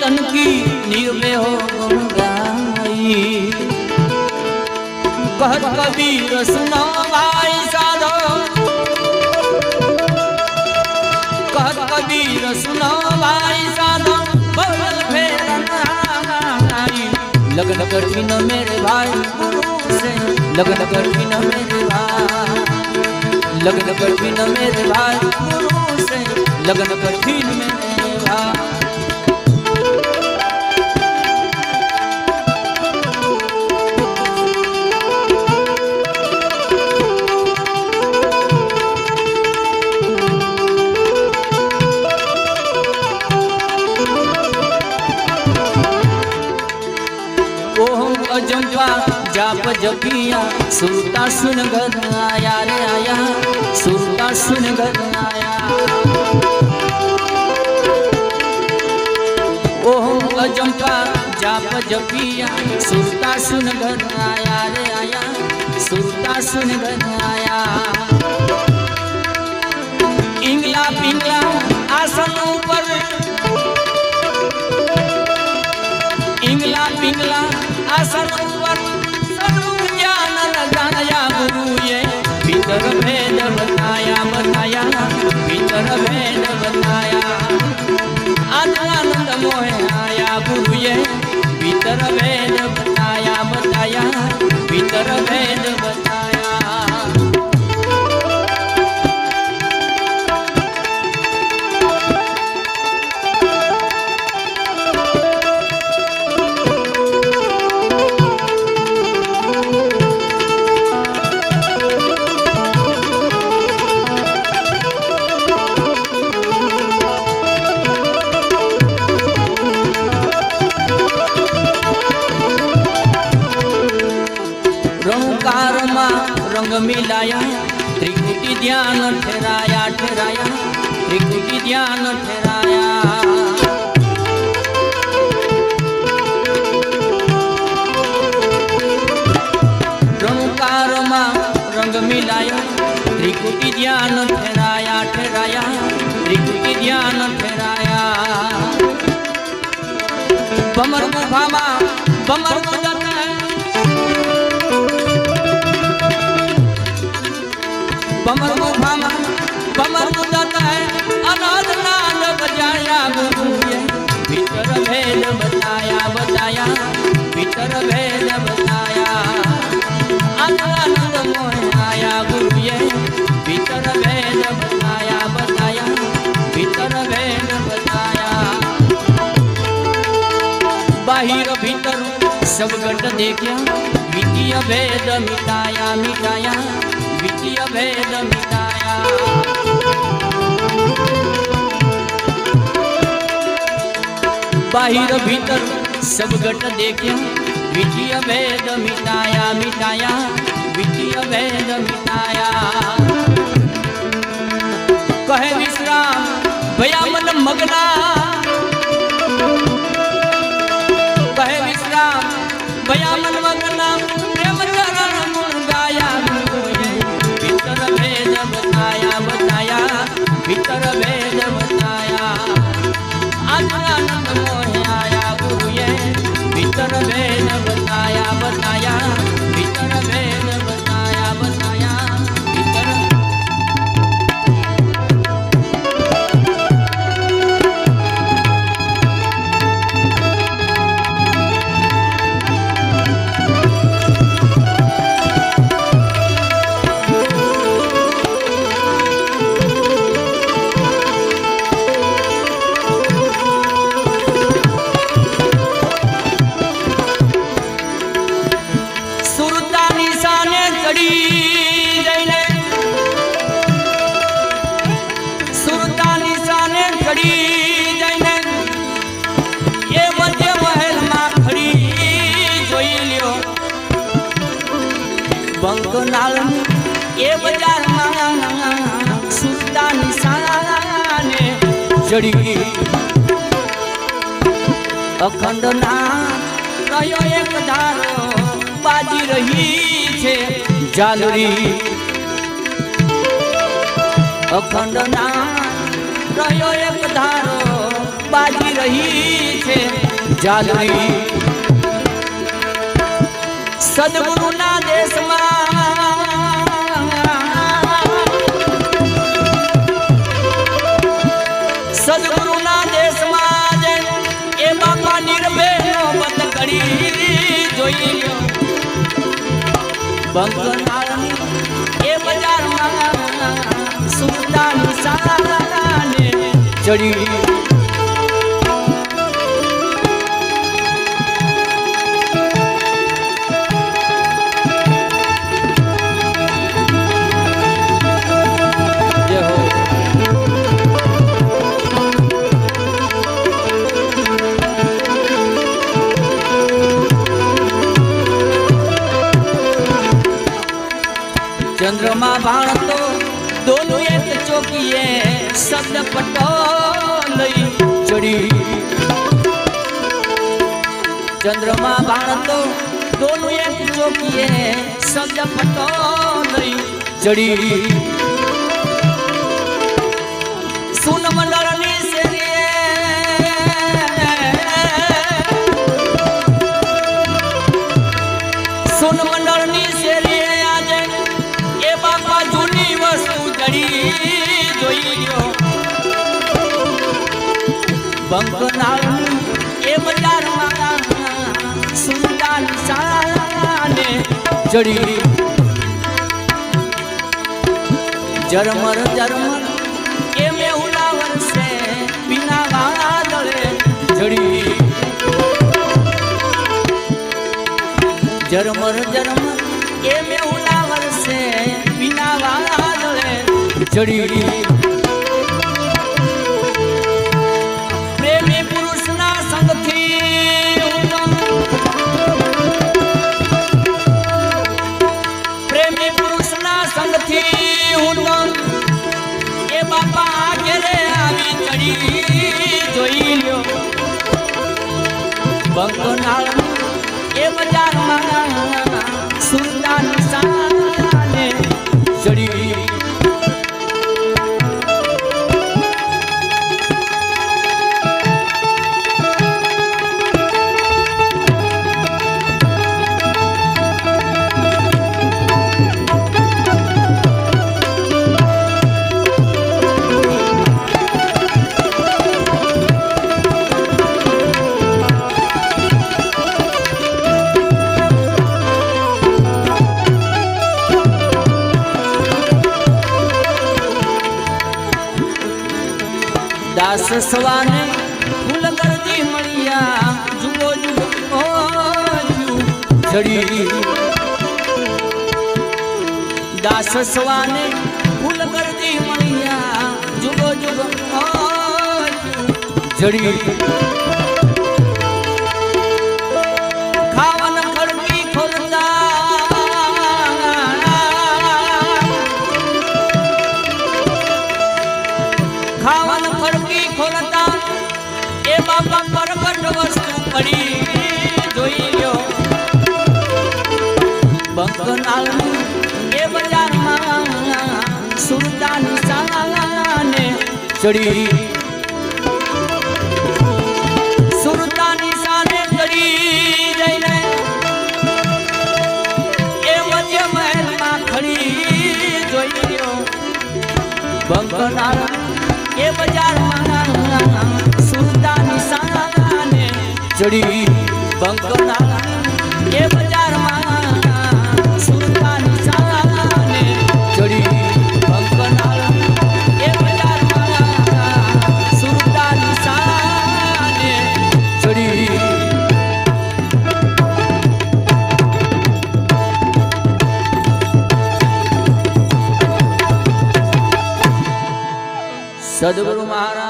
तन की निर्वे हो गुण कबीर सुनो भाई साधो। कहत कबीर सुनो भाई साधो बबल लगन करवी न मेरे भाई गुरु से। लगन करवी न मेरे भाई। लगन करवी न मेरे भाई गुरु से। लगन करवी न मेरे जपिया सुरता सुन घर आया रे आया, सुरता सुन घर आया। ओम अजंपा जाप जपिया सुरता सुन घर आया रे आया, सुरता सुन घर आया। इंगला पिंगला ಶರಣೇ મિલાયા ત્રિકુટી ધ્યાન ઠેરાયા ઠેરાયા ત્રિકુટી ધ્યાન ઠેરાયા રણકારમાં રંગ મિલાયા ત્રિકુટી ધ્યાન ઠેરાયા ઠેરાયા ત્રિકુટી ધ્યાન ઠેરાયા ભમર ગુફામાં ભમર कमर को भामा कमर बजाया गुरुए भीतर भेद बताया बताया भीतर भेद बताया आनंद बताया बताया भीतर बताया बाहिर भीतर सब गट देखिया मिटिया भेद मिटाया मिटाया। बाहिर भीतर सब गट देख्या द्वितीय भेद मिटाया मिटाया द्वितीय भेद मिटाया। कहे विश्राम भया मन मगना। બંકનાલ એ બજારમાં સુરતા નિશાને ચડી. અખંડ ના કયો એક ધારો બાજી રહી છે જાલરી અખંડ ના કયો એક ધારો બાજી રહી છે જાદરી સદગુરુના દેશમાં સદગુરુના દેશમાં એ બાપા નિર્ભે બંધ કરી જોઈ લ્યો. બંગનાળની એ બજારમાં સુલતાન સાને ચડી ચંદ્રમા ભાણતો દોનું એક ચોકીએ શબ્દ પટો લઈ ચડી. ચંદ્રમા ભાણતો દોનું એક ચોકીએ શબ્દ પટો લઈ ચડી. સુન જોઈ લ્યો બંકનાળ એ ચડી. જરમર જરમર એ મેહુલા વર્ષે વાળા વાદળે જડી જરમર જરમર એ મેહુલા જડી પ્રેમી પુરુષના સંગથી પ્રેમી પુરુષના સંગથી હું એ બાપા ઘેરે આવી ચડી જોઈ લ્યો એ બજારમાં દાસ સવાને ફૂલ કરતી મળ્યા. જુઓ જુઓ જડી દાસ સવાને ફૂલ કરતી મળ્યા. જુગો જુગો જડી બંકનાલ એ બજારમાં સુલતાન સાને ચડી ચડી જઈને એ મધ્ય મહેલમાં ખડી જોઈ ગયો બંકનાલ એ બજારમાં સુલતાની સાને ચડી બંકનાલ એ બજારમાં સદગુરુ મહારાજ